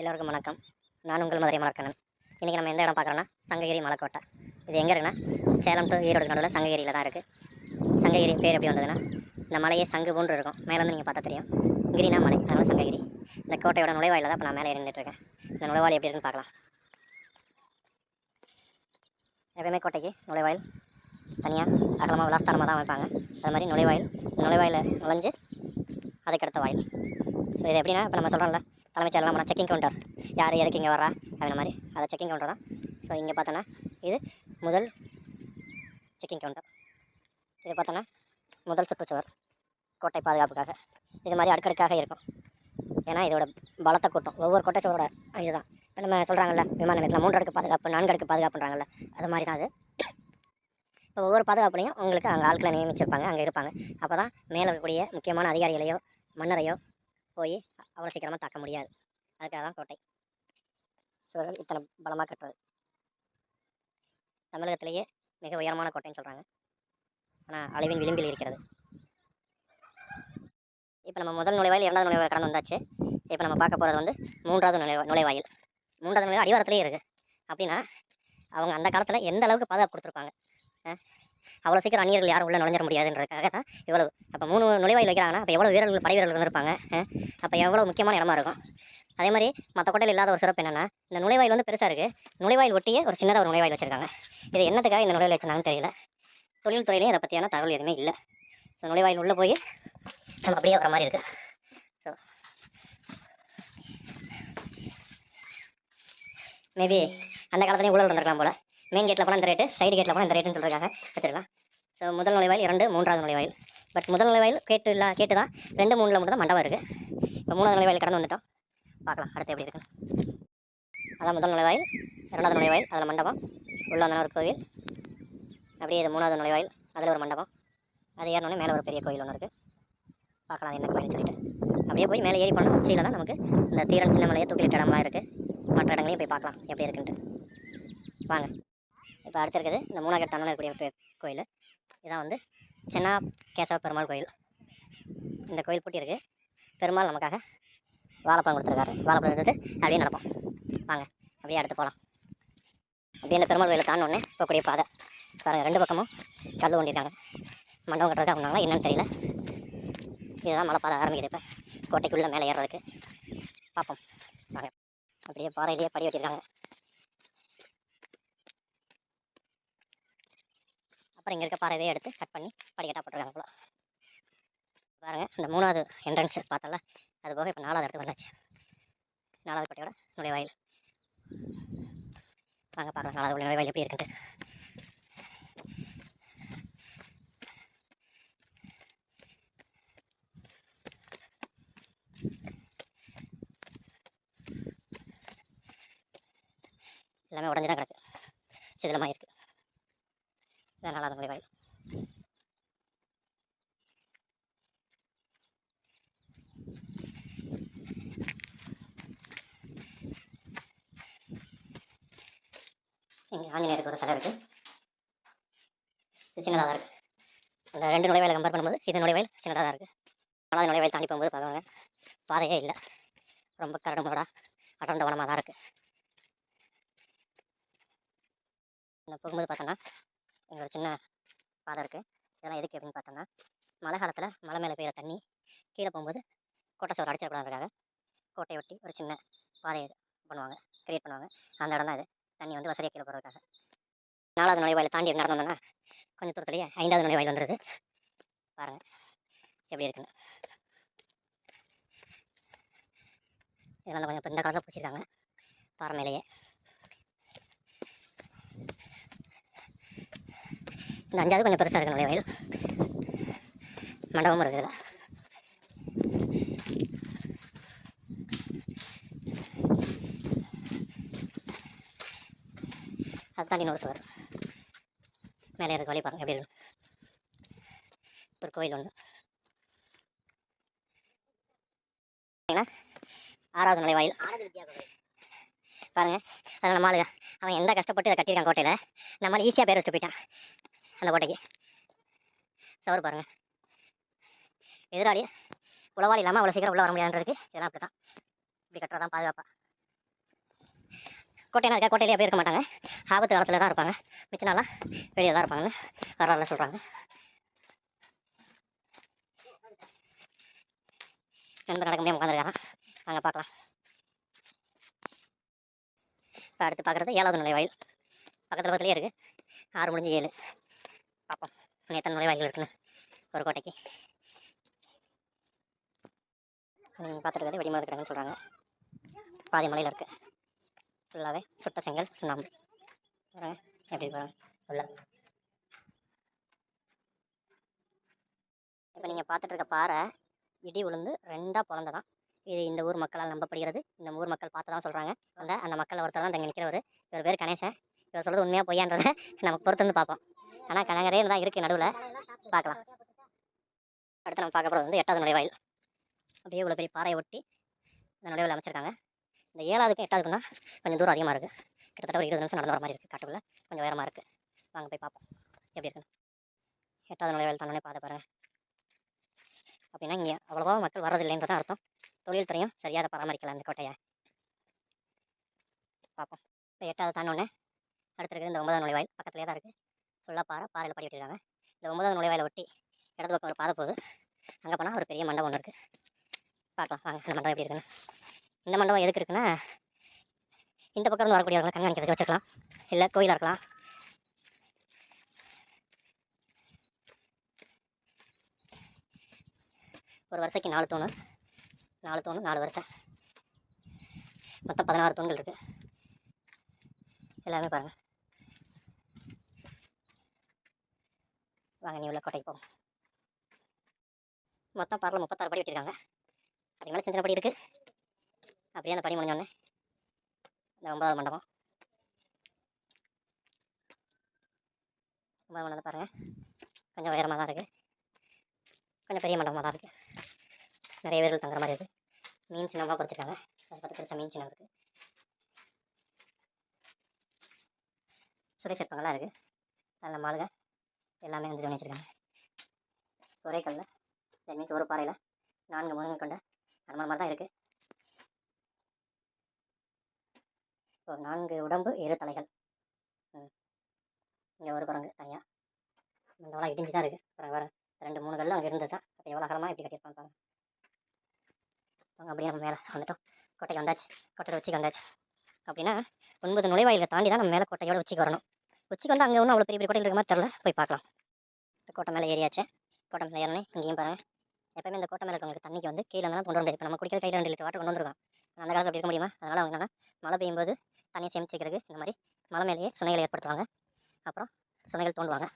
எல்லோருக்கும் வணக்கம். நான் உங்கள் மதுரை மலக்கண்ணன். இன்றைக்கி நம்ம எந்த இடம் பார்க்குறோன்னா சங்ககிரி மலைக்கோட்டை. இது எங்கே இருக்குன்னா சேலம் டு ஈரோடு நடுவில் சங்ககிரியில் தான் இருக்குது சங்ககிரி பேர் எப்படி வந்ததுன்னா இந்த மலையே சங்கு போன்று இருக்கும். மேலேருந்து நீங்கள் பார்த்தா தெரியும். கிரினா மலை. அதனால் சங்ககிரி. இந்த கோட்டையோட நுழைவாயில் தான் இப்போ நான் மேலே இருந்துகிட்ருக்கேன் இந்த நுழைவாயில் எப்படி இருக்குன்னு பார்க்கலாம். எப்பயுமே கோட்டைக்கு நுழைவாயில் தனியாக அகலமாக விலாஸ்தாரமாக தான் வைப்பாங்க அது மாதிரி நுழைவாயில் நுழைவாயில் நுழைஞ்சு அதுக்கடுத்த வாயில். ஸோ இது எப்படின்னா இப்போ நம்ம சொல்கிறோம்ல தலைமைச் செயலகம் செக்கிங் கவுண்டர் யார் எதுக்கு இங்கே வர்றா? அப்படின்ற மாதிரி. அதை செக்கிங் கவுண்டர் தான். ஸோ இங்கே பார்த்தோன்னா இது முதல் செக்கிங் கவுண்டர் இது பார்த்தோன்னா முதல் சுற்றுச்சுவர். கோட்டை பாதுகாப்புக்காக. இது மாதிரி அடுக்கடுக்காக இருக்கும். ஏன்னா இதோட பலத்தை கூட்டம். ஒவ்வொரு கோட்டை சுவரோட இதுதான். இப்போ நம்ம சொல்கிறாங்கல்ல விமான நிலையத்தில் மூன்று அடுக்கு பாதுகாப்பு நான்கு அடுக்கு பாதுகாப்புன்றாங்கல்ல அது மாதிரி தான் அது. இப்போ ஒவ்வொரு பாதுகாப்புலையும் உங்களுக்கு அங்கே ஆட்களை நியமிச்சிருப்பாங்க அங்கே இருப்பாங்க. அப்போ தான் மேலே இருக்கக்கூடிய முக்கியமான அதிகாரிகளையோ மன்னரையோ போய் அவ்வளோ சீக்கிரமாக தாக்க முடியாது. அதுக்காக தான் கோட்டை. சுவர்கள் இத்தனை பலமாக கட்டுறது. தமிழகத்திலேயே மிக உயரமான கோட்டைன்னு சொல்கிறாங்க ஆனால் அழிவின் விளிம்பில் இருக்கிறது. இப்போ நம்ம முதல் நுழைவாயில் இரண்டாவது நுழைவாயில் கடந்து வந்தாச்சு. இப்போ நம்ம பார்க்க போகிறது வந்து மூன்றாவது நுழைவா நுழைவாயில். மூன்றாவது நுழைவாயில் அடிவாரத்துலேயே இருக்குது அப்படின்னா அவங்க அந்த காலத்தில் எந்த அளவுக்கு பாதுகாப்பு கொடுத்துருப்பாங்க? அவ்வளோ சீக்கிரம் அந்நியர்கள் யாரும் உள்ளே நுழைஞ்சிட முடியாதுன்றதுக்காக தான் இவ்வளவு. அப்போ மூணு நுழைவாயில் வைக்கிறாங்கன்னா அப்போ எவ்வளோ வீரர்கள் படை வீரர்கள் இருந்திருப்பாங்க அப்போ எவ்வளோ முக்கியமான இடமா இருக்கும். அதே மாதிரி மற்ற கோட்டையில் இல்லாத ஒரு சிறப்பு என்னென்னா இந்த நுழைவாயில் வந்து பெருசாக இருக்குது நுழைவாயில் ஒட்டியே ஒரு சின்னதாக ஒரு நுழைவாயில் வச்சுருக்காங்க. இது என்னத்துக்காக இந்த நுழைவாயில் வச்சிருந்தாங்கன்னு தெரியல. தொழில்துறையிலையும் இதை பற்றியான தகவல் எதுவுமே இல்லை. ஸோ நுழைவாயில் உள்ளே போய் நம்ம அப்படியே வர மாதிரி இருக்குது ஸோ மேபி அந்த காலத்துலேயும் ஊழல் இருந்திருக்கலாம் போல். மெயின் கேட்டில் போனால் இந்த ரேட்டு சைடு கேட்டில் போனால் இந்த ரேட்டுன்னு சொல்லிருக்காங்க. வச்சிருக்கலாம் ஸோ முதல் நுழைவாயில் இரண்டு மூன்றாவது நுழைவாயில். பட் முதல் நுழைவாயில் கேட்டு இல்லை கேட்டு தான். ரெண்டு மூணில் மட்டும் தான் மண்டபம் இருக்குது இப்போ மூணாவது நுழைவாயில் கடந்து வந்துட்டோம். பார்க்கலாம் அடுத்து எப்படி இருக்குன்னு. அதான் முதல் நுழைவாயில் இரண்டாவது நுழைவாயில் அதில் மண்டபம். உள்ள ஒரு கோவில். அப்படியே இது மூணாவது நுழைவாயில் அதில் ஒரு மண்டபம். அது ஏறினோடனே மேலே ஒரு பெரிய கோயில் ஒன்று இருக்குது பார்க்கலாம் அது என்ன கோயில்னு சொல்லிட்டு. அப்படியே போய் மேலே ஏறி போனால் உச்சியில் தான் நமக்கு இந்த தீரன் சின்ன மலையை தூக்கிலிட்ட இடம்லாம் இருக்குது மற்ற இடங்களையும் போய் பார்க்கலாம் எப்படி இருக்குன்ட்டு. வாங்க. இப்போ அடுத்து இருக்குது இந்த மூணாவது தந்தன இருக்கக்கூடிய கோயில். இதான் வந்து சென்னா கேசவ பெருமாள் கோயில். இந்த கோயில் பூட்டி இருக்குது பெருமாள் நமக்காக வாழைப்பழம் கொடுத்துருக்காரு. வாழைப்பழம் எடுத்துட்டு அப்படியே நடப்போம். வாங்க அப்படியே அடுத்து போகலாம் அப்படியே இந்த பெருமாள் கோயிலை தாண்டோடனே போகக்கூடிய பாதை. பாருங்கள் ரெண்டு பக்கமும் கல் ஒண்டிருக்காங்க மண்டபம் கட்டுறதுக்கு அப்படின்னாங்களா என்னன்னு தெரியல. இதுதான் மலை பாதை ஆரம்பிக்குது இப்போ. கோட்டைக்குள்ளே மேலே ஏறுறதுக்கு. பார்ப்போம். வாங்க. அப்படியே பாறையிலேயே படி வச்சிருக்காங்க அப்புறம் இங்கே இருக்க பாறையவே எடுத்து கட் பண்ணி படிக்கட்டாக போட்டிருக்காங்க போல. பாருங்கள் இந்த மூணாவது என்ட்ரன்ஸ் பார்த்தல அது போக இப்போ நாலாவது இடத்துக்கு வந்தாச்சு. நாலாவது பட்டியோட நுழைவாயில். வாங்க பார்க்கலாம் நாலாவது நுழைவாயில் எப்படி இருக்குன்ட்டு. எல்லாமே உடஞ்சி தான் கிடக்கு. சிதிலமாக இருக்குது இதான் நாலாவது நுழைவாயில் எங்கள் ஆஞ்சநேயருக்கு ஒரு சிலை இருக்குது இது சின்னதாக தான் இருக்குது அந்த ரெண்டு நுழைவாயில் கம்பேர் பண்ணும்போது இது நுழைவாயில் சின்னதாக தான் இருக்குது நாலாவது நுழைவாயில் தாண்டி போகும்போது பார்க்குவாங்க பாதையே இல்லை. ரொம்ப கரடு முரடா அடர்ந்த வனமாக தான் இருக்குது போகும்போது பார்த்தோன்னா இங்கே ஒரு சின்ன பாதை இருக்குது இதெல்லாம் எதுக்கு அப்படின்னு பார்த்தோன்னா மழை காலத்தில் மலை மேலே பெய்கிற தண்ணி கீழே போகும்போது கோட்டை சோறு அடிச்சிடக்கூடாதுக்காக கோட்டையை ஒட்டி ஒரு சின்ன பாதையை பண்ணுவாங்க கிரியேட் பண்ணுவாங்க. அந்த இடம் தான் இது. தண்ணி வந்து வசதியாக கீழே போகிறதுக்காக நாலாவது நுழைவாயில் தாண்டி நடந்தோம்னா கொஞ்சம் தூரத்துலேயே ஐந்தாவது நுழைவாயில் வந்துடுது பாருங்கள் எப்படி இருக்குன்னு. இதெல்லாம் கொஞ்சம் இப்போ இந்த காலத்தில் பிடிச்சிருக்காங்க பாறை மேலேயே. இந்த அஞ்சாவது கொஞ்சம் பெருசாக இருக்கு நுழைவாயில் மண்டபமும் இருக்குது இதில். அது தாண்டி நோசு சுவர். மேலே இருக்க வழி பாருங்கள் எப்படி ஒரு கோயில் ஒன்று ஆறாவது நுழைவாயில் பாருங்க அது நம்ம அவன் எந்த கஷ்டப்பட்டு இதை கட்டியிருக்கான் கோட்டையில். நம்மளால் ஈஸியாக பேர் வச்சுட்டு போயிட்டான். அந்த கோட்டைக்கு சவர் பாருங்க. எதிராளி உளவாளி இல்லாமல் அவ்வளோ சீக்கிரம் உள்ள வர முடியாதுன்றதுக்கு இதெல்லாம் அப்படி தான் இப்படி கட்டுறதான் பாதுகாப்பாக கோட்டைனா இருக்கா? கோட்டையிலே போய் இருக்க மாட்டாங்க. ஆபத்து காலத்தில் தான் இருப்பாங்க. மிச்ச நாளாக வெளியே தான் இருப்பாங்கன்னு வரலாறுல சொல்கிறாங்க நண்பர் நடக்க முடியாமல் உட்காந்துருக்காங்க அங்கே பார்க்கலாம். இப்போ அடுத்து பார்க்குறது ஏழாவது நுழைவாயில். பக்கத்தில் பக்கத்துலேயே இருக்குது ஆறு முடிஞ்சு ஏழு. பார்ப்போம் இன்னும் எத்தனை நுழைவாயில் இருக்குன்னு ஒரு கோட்டைக்கு. பார்த்துருக்கிறது வெடிமருந்து கிடங்குன்னு சொல்கிறாங்க பாதி மலையில் இருக்குது ஃபுல்லாகவே சுட்ட செங்கல் சுண்ணாம்பு. எப்படி போகிறாங்க உள்ள. இப்போ நீங்கள் பார்த்துட்டு இருக்க பாறை இடி உளுந்து ரெண்டாக பிறந்ததான் இது இந்த ஊர் மக்களால் நம்பப்படுகிறது. இந்த ஊர் மக்கள் பார்த்து தான் சொல்கிறாங்க அந்த அந்த மக்கள் ஒருத்தர் தான் இங்கே நிற்கிறவர் இவர் பேர் கணேசன். இவர் சொல்கிறது உண்மையாக பொய்யான்றதை நமக்கு பொறுத்து வந்து பார்ப்போம். ஆனால் கனகரே தான் இருக்குது நடுவில். பார்க்கலாம். அடுத்து நம்ம பார்க்க போகிறது வந்து எட்டாவது நுழைவாயில். அப்படியே இவ்வளோ பெரிய பாறையை ஒட்டி இந்த நுழைவில் அமைச்சிருக்காங்க. இந்த ஏழாவதுக்கும் எட்டாவதுக்கும் தான் கொஞ்சம் தூரம் அதிகமாக இருக்குது கிட்டத்தட்ட ஒரு இருபது நிமிஷம் நடந்து வர மாதிரி இருக்குது காட்டுக்குள்ளே கொஞ்சம் உயரமாக இருக்குது வாங்க போய் பார்ப்போம். எப்படி இருக்குன்னு. எட்டாவது நுழைவாயில் தானே பார்த்து பாருங்க. அப்படின்னா இங்கே அவ்வளோவா மக்கள் வர்றதில்லைன்றதான் அர்த்தம். தொழில் துறையும் சரியாக பராமரிக்கல அந்த கோட்டையை. பார்ப்போம். இப்போ எட்டாவது தானோடனே அடுத்து இருக்குது இந்த ஒன்பதாம் நுழைவாயில். பக்கத்துலேயே தான் இருக்குது ஃபுல்லாக பாறை பாறையில் படி விட்டுருக்காங்க. இந்த ஒன்பதாவது நுழைவாயில் ஒட்டி இடது பக்கம் ஒரு பாதை போகுது அங்கே போனால் ஒரு பெரிய மண்டபம் ஒன்று இருக்குது பார்க்கலாம் வாங்க. இந்த மண்டபம் எப்படி இருக்குன்னு. இந்த மண்டபம் எதுக்கு இருக்குன்னா இந்த பக்கம் இருந்து வரக்கூடியவங்க கண்காணிக்கிறதுக்கு வச்சுக்கலாம் இல்லை கோயிலாக இருக்கலாம். ஒரு வருஷைக்கு நாலு தூணு. நாலு தூணு நாலு வருஷம் மொத்தம் பதினாறு தூண்கள் இருக்குது எல்லாமே பாருங்கள் வாங்க நீ உள்ள கோட்டைக்கு போவோம் மொத்தம் பாரில் முப்பத்தாறு படி வெட்டியிருக்காங்க அதுக்கு மேலே சின்ன படி இருக்குது அப்படியே அந்த படி முடிஞ்சோடனே இந்த ஒன்பதாவது மண்டபம். ஒன்பதாவது மண்டபம் பாருங்கள் கொஞ்சம் உயரமாக தான் இருக்குது கொஞ்சம் பெரிய மண்டபமாக தான் இருக்குது நிறைய பேர்கள் தங்குற மாதிரி இருக்குது மீன் சின்னமாக கொடுத்துருக்காங்க. அது பத்து பெருசாக மீன் சின்னம் இருக்குது சுரை சிற்பங்கள்லாம் இருக்குது நல்ல மாளுங்க. எல்லாமே வந்து வச்சுருக்காங்க ஒரே கல்லில் தட் மீன்ஸ் ஒரு பாறையில் நான்கு முருங்கை கொண்ட அரண்மனை மாதிரி தான் இருக்குது ஸோ நான்கு உடம்பு இரு தலைகள். இங்கே ஒரு குரங்கு தனியாக இவ்வளோ இடிஞ்சு தான் இருக்குது அப்புறம் வேறு ரெண்டு மூணு கல் அங்கே இருந்தது தான். அப்போ எவ்வளோ அகலமாக எப்படி கட்டியிருப்பாங்க பாருங்க. அப்படியே நம்ம மேலே வந்துட்டோம். கோட்டைக்கு வந்தாச்சு. கோட்டையோட உச்சிக்கு வந்தாச்சு. அப்படின்னா ஒன்பது நுழைவாயிலை தாண்டி தான் நம்ம மேலே கோட்டையோட உச்சிக்கு வரணும். உச்சிக்கு வந்து அங்கே ஒன்றும் அவ்வளோ பெரிய பெரிய கோட்டையில் இருக்க மாதிரி தெரில போய் பார்க்கலாம். இந்த கோட்டை மேலே ஏறியாச்சு. கோட்டை மேலே ஏறினேன் இங்கேயும் பாருங்கள் எப்பவுமே இந்த கோட்டை மேலே இருக்கவங்களுக்கு தண்ணிக்கு வந்து கீழே இருந்தாலும் கொண்டு வந்து இப்போ நம்ம குடிக்கிற கையில் ரெண்டு லிட்டர் வாட்டர் கொண்டு வந்துருக்கோம். அந்த காலத்தில் அப்படி இருக்க முடியுமா? அதனால் அவங்க என்னன்னா மழை பெய்யும் போது தண்ணியை சேமிச்சிக்கிறதுக்கு இந்த மாதிரி மலை மேலேயே சுனைகளை ஏற்படுத்துவாங்க. அப்புறம் சுனைகள் தோண்டுவாங்க.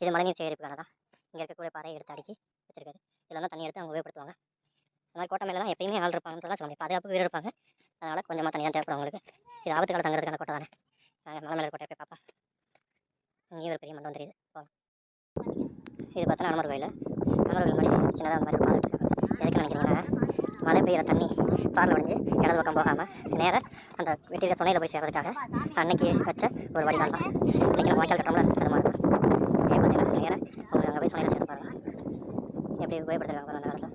இது மழைநீர் சேகரிப்புக்கான தான். இங்கே இருக்கக்கூடிய பாறையை எடுத்து அடுக்கி வச்சிருக்காரு. இதில் தான் தண்ணி எடுத்து அவங்க உபயோகப்படுத்துவாங்க. அந்த மாதிரி கோட்டை மேலே எப்பயுமே ஆள் இருப்பாங்கன்னு சொல்ல முடியும் பாதுகாப்பு வீடு இருப்பாங்க. அதனால் கொஞ்சமாக தனியாக தேவைப்படும் அவங்களுக்கு. இது ஆபத்து காலம் தங்குறதுக்கான கோட்டை தானே. நாங்கள் மலை மேலே கோட்டை போய் பார்ப்போம். இங்கேயும் ஒரு பெரிய மண்டபம் தெரியுது. போகலாம் இது பார்த்தா அனுமர் கோயில். அனுமர் கோயில் மாதிரி சின்னதாக அந்த மாதிரி பார்த்துட்டு எதுக்கு நினைக்கிறீங்கன்னா மழை பெய்கிற தண்ணி பாரில் வடிஞ்சு இடது பக்கம் போகாமல் நேராக அந்த வெட்டியில் சுனையில் போய் சேர்றதுக்காக அன்னைக்கு வச்ச ஒரு வடிகால் தான். இன்றைக்கி நம்ம வாய்க்கால் கட்டம்ல அது மாதிரி தான். ஏன் பார்த்தீங்கன்னா நேராக உங்களுக்கு அங்கே போய் சுனையில் சேர்த்து பாருங்கள் எப்படி உபயோகப்படுத்துறாங்க அந்த காலத்தில்.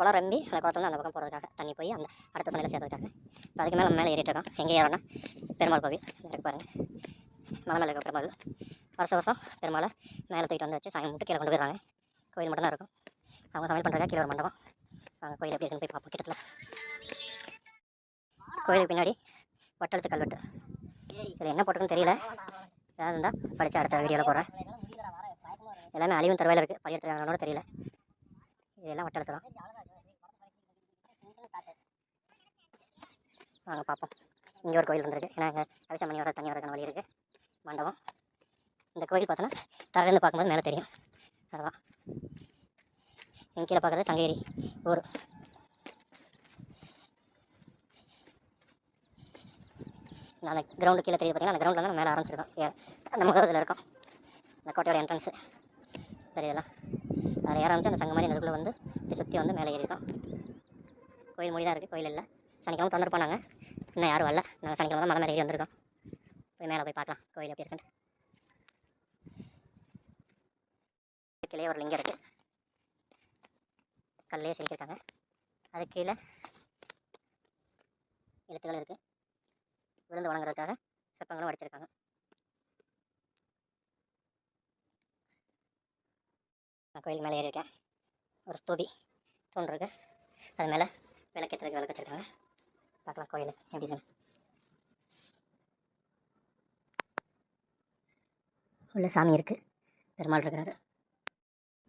குளம் ரம்பி அந்த குளத்துல அந்த பக்கம் போகிறதுக்காக தண்ணி போய் அந்த அடுத்த சுனையில் சேர்த்துக்காக இப்போ அதுக்கு மேலே மேலே ஏறிட்டு இருக்கோம். எங்கே ஏறோம்னா பெருமாள் கோவில். இருக்கு பாருங்க. மலை மேலே இருக்க பெருமாள் வருஷம் வருஷம் பெருமாளை மேலே தூக்கிட்டு வந்து வச்சு சாமி மட்டும் கீழே கொண்டு போயிடுறாங்க. கோயில் மட்டும் தான் இருக்கும். அவங்க சமையல் பண்ணுறதுக்காக கீழே ஒரு மண்டபம். அவங்க கோயில் எப்படி இருக்குன்னு போய் பார்ப்போம். கிட்டத்தில். கோயிலுக்கு பின்னாடி வட்டெழுத்து கல்வெட்டு. இதில் என்ன போட்டுருக்குன்னு தெரியல. ஏதாவது இருந்தால் படித்து அடுத்த வீடியோவில் போடுறேன். எல்லாமே அழிவும் தருவாயில் இருக்குது படிக்கிறதுக்கானோட தெரியல. இதெல்லாம் வட்டெழுத்து தான் வாங்க பார்ப்போம். இங்கே ஒரு கோயில் இருந்திருக்கு ஏன்னா இங்கே கவிசமணி வர தண்ணி வரக்கான வழி இருக்குது மண்டபம். இந்த கோயில் பார்த்தோன்னா தரையிலேருந்து பார்க்கும்போது மேலே தெரியும். அதுதான் எங்க கீழே பார்க்குறது சங்ககிரி ஊர். அந்த கிரவுண்டு கீழே தெரியுது பார்த்தீங்கன்னா அந்த கிரவுண்டில் தான் மேலே ஆரம்பிச்சிருக்கோம். அந்த முகத்தில் இருக்கும். அந்த கோட்டையோட என்ட்ரன்ஸு தெரியலாம் அதில் ஆரம்பிச்சு அந்த சங்கம் மாதிரி இந்த வந்து இப்படி சுற்றி வந்து மேலே ஏறிட்டோம். கோயில் மூடி தான் இருக்குது கோயில் இல்லை. சனிக்கிழமை திறந்துருப்போம் நாங்கள் இன்னும் யாரும் வரல. நாங்கள் சனிக்கிழமை தான் மலை மேலே ஏறி வந்திருக்கோம். போய் மேலே போய் பார்க்கலாம். கோயில் எப்படி இருக்குன்னு கீழே ஒரு லிங்கம் இருக்குது கல்லையே செதுக்கியிருக்காங்க. அது கீழே எழுத்துக்கள் இருக்குது விழுந்து வணங்குறதுக்காக சிற்பங்களும் அடிச்சிருக்காங்க நான் கோயில் மேலே ஏறி ஒரு ஸ்தூதி தூண் இருக்கு. அது மேலே விளக்கேற்றுறதுக்கு விளக்கு வச்சிருக்காங்க. பார்க்கலாம் கோயில் எப்படி இருக்கு உள்ள சாமி இருக்குது பெருமாள் இருக்கிறாரு.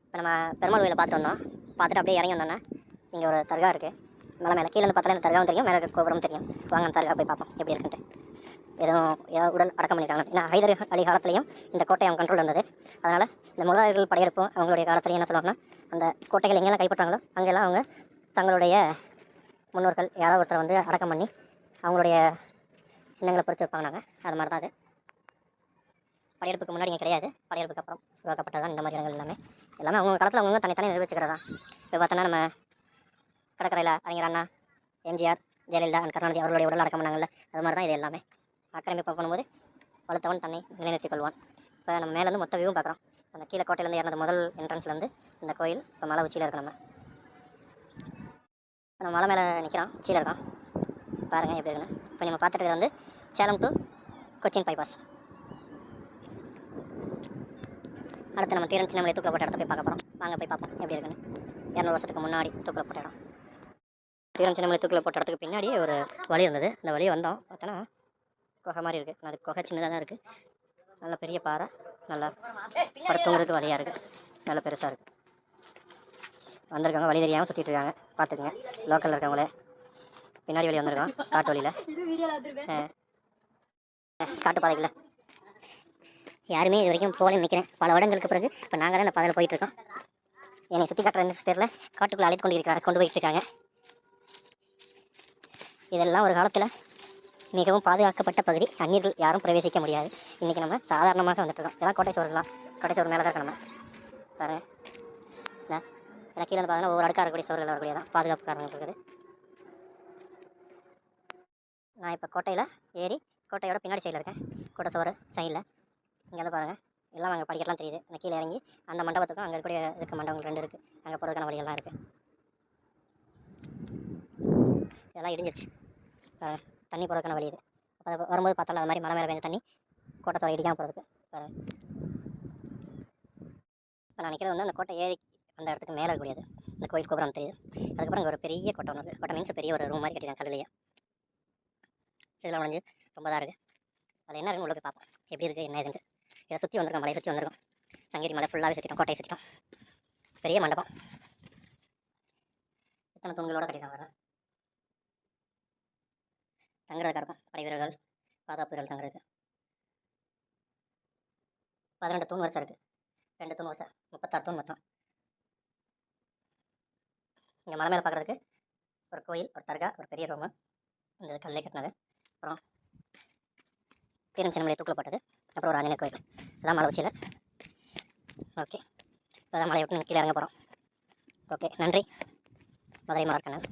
இப்போ நம்ம பெருமாள் கோயிலை பார்த்துட்டு வந்தோம். பார்த்துட்டு அப்படியே இறங்கி வந்தோன்னா இங்கே ஒரு தர்கா இருக்குது மேலே மேலே கீழே இருந்து பார்த்தாலே இந்த தர்காவும் தெரியும் மேலே கோபுரம் தெரியும். வாங்க அந்த தர்கா போய் பார்ப்போம் எப்படி இருக்குன்ட்டு. எதுவும் ஏதாவது உடல் அடக்கம் பண்ணியிருக்காங்க ஏன்னா ஹைதர் அலி காலத்துலேயும் இந்த கோட்டை அவங்க கண்ட்ரோல் இருந்தது. அதனால் இந்த முகலாயர்கள் படையெடுப்பும் அவங்களுடைய காலத்தில் என்ன சொல்லுவாங்கன்னா அந்த கோட்டைகள் எங்கெல்லாம் கைப்பற்றாங்களோ அங்கெல்லாம் அவங்க தங்களுடைய முன்னோர்கள் யாரோ ஒருத்தர் வந்து அடக்கம் பண்ணி அவங்களுடைய சின்னங்களை பொறிச்சு வைப்பாங்க நாங்கள் அது மாதிரி தான் அது. படையெடுப்புக்கு முன்னாடி இங்கே கிடையாது. படையெடுப்புக்கு அப்புறம் உருவாக்கப்பட்டது தான் இந்த மாதிரி இடங்கள் எல்லாமே. எல்லாமே அவங்க காலத்தில் அவங்க தனித்தனி நிர்வகிச்சுக்கிறதா இப்போ பார்த்தோன்னா நம்ம கடற்கரையில் அறிஞர் அண்ணா எம்ஜிஆர் ஜெயலலிதா அண்ட் கருணாநிதி அவர்களுடைய உடல் அடக்கம் பண்ணாங்கல்ல அது மாதிரி தான் இது எல்லாமே. ஆக்கிரமிப்பு பண்ணும்போது வலுத்தவன் தன்னை நிலைநிறுத்திக் கொள்வான். இப்போ நம்ம மேலேருந்து மொத்த வியூவும் பார்க்குறோம். அந்த கீழே கோட்டையிலேருந்து ஏறினது முதல் என்ட்ரன்ஸ்லேருந்து இந்த கோயில் இப்போ மலை உச்சியில் இருக்கோம் நம்ம. நம்ம மலை மேலே நிற்கிறோம் உச்சியில் இருக்கோம். பாருங்கள் எப்படி இருக்குன்னு. இப்போ நம்ம பார்த்துட்டு வந்து சேலம் டு கொச்சின் பைபாஸ் அடுத்து நம்ம தீரன் சின்னமலை தூக்கில் போட்ட இடத்த போய் பார்க்க போகிறோம் வாங்க போய் பார்ப்போம் எப்படி இருக்குன்னு. இரநூறு வருஷத்துக்கு முன்னாடி தூக்கில் போட்ட இடம். தீரன் சின்னமலை தூக்கில் போட்ட இடத்துக்கு பின்னாடி ஒரு வழி இருந்தது. அந்த வழி வந்தோம். பார்த்தோன்னா குகை மாதிரி இருக்குது அது குகை சின்னதாக தான் இருக்குது நல்ல பெரிய பாறை நல்லா படுத்துங்கிறதுக்கு வழியாக இருக்குது நல்ல பெருசாக இருக்குது வந்திருக்காங்க வழி தெரியாமல் சுற்றிட்டு இருக்காங்க பார்த்துக்குங்க லோக்கலில் இருக்கவங்களே. பின்னாடி வழி வந்திருக்கோம் காட்டு வழியில். காட்டு பாதைகளில் யாருமே இது வரைக்கும் போகலன்னு நினைக்கிறேன். பல வருடங்களுக்கு பிறகு இப்போ நாங்கள் தான் இந்த பாதையில் போயிட்டு இருக்கோம் என்னை சுற்றி காட்டுற பேரில் காட்டுக்குள்ளே அழைத்து கொண்டு இருக்காங்க கொண்டு போயிட்டு இருக்காங்க இதெல்லாம் ஒரு காலத்தில் மிகவும் பாதுகாக்கப்பட்ட பகுதி. அந்நியர்கள் யாரும் பிரவேசிக்க முடியாது. இன்றைக்கி நம்ம சாதாரணமாக வந்துட்டு இருக்கோம் இதெல்லாம் கோட்டை சோறுலாம் கோட்டை சோறு மேலே தான் இருக்கணும் நம்ம. பாருங்க. இதான் கீழே வந்து பார்த்தீங்கன்னா ஒவ்வொரு அடுக்காக இருக்கக்கூடிய சோறுகள் வரக்கூடிய தான். பாதுகாப்பு காரணங்கள் இருக்குது. நான் இப்போ கோட்டையில் ஏறி கோட்டையோட பின்னாடி சைடில் இருக்கேன். கோட்டை சோறு சைடில் இங்கே வந்து பாருங்கள் எல்லாம் அங்கே படிக்கட்டுலாம் தெரியுது. அந்த கீழே இறங்கி அந்த மண்டபத்துக்கும் அங்கே இருக்கக்கூடிய இருக்க மண்டபங்கள் ரெண்டு இருக்குது அங்கே போகிறதுக்கான வழியெல்லாம் இருக்குது இதெல்லாம் இடிஞ்சிச்சு பாருங்க. தண்ணி போகிறதுக்கான வழி இது. அப்போ வரும்போது பார்த்தாலும் அது மாதிரி மலை மேலே பெஞ்ச தண்ணி கோட்டை சோலை இடிக்காமல் போகிறதுக்கு இப்போ நான் நிற்கிறது வந்து அந்த கோட்டை ஏறி அந்த இடத்துக்கு மேலே இருக்கக்கூடியது இந்த கோயில் கோபுரம் தெரியுது. அதுக்கப்புறம் இங்கே ஒரு பெரிய கோட்டை ஒன்று இருக்குது கோட்டை மீன்ஸ் பெரிய ஒரு ரூம் மாதிரி கட்டிருக்காங்க கல்லையே சில உடஞ்சி ரொம்ப தான் இருக்குது அதில் என்ன இருக்குன்னு உள்ள போய் பார்ப்போம். எப்படி இருக்குது என்ன இதுன்னு இதை சுற்றி வந்திருக்கோம் மலையை சுற்றி வந்திருக்கோம். சங்ககிரி மலை ஃபுல்லாகவே சுற்றிட்டோம் கோட்டையை சுற்றிட்டோம் பெரிய மண்டபம். இத்தனை தூண்களோட கட்டிருக்காங்க வரேன் தங்குறதுக்காக இருக்கும். படை வீரர்கள் பாதுகாப்பு வீரர்கள் தங்குறதுக்கு பதினெண்டு தூண் வருஷம் இருக்குது ரெண்டு தூண் வருஷம் முப்பத்தாறு தூண் மொத்தம். இங்கே மலை மேலே பார்க்குறதுக்கு ஒரு கோயில் ஒரு தர்கா ஒரு பெரிய ரூமு இந்த கல்லை கட்டினது. அப்புறம் தீரன் தூக்கில் போட்டது. அப்புறம் ஒரு ஆஞ்சநேயர் கோயில். அதான் மலை உச்சியில். ஓகே. இப்போ தான் மலையை விட்டு கீழே இறங்க போகிறோம் ஓகே. நன்றி. மதுரை மலர்கண்ணன்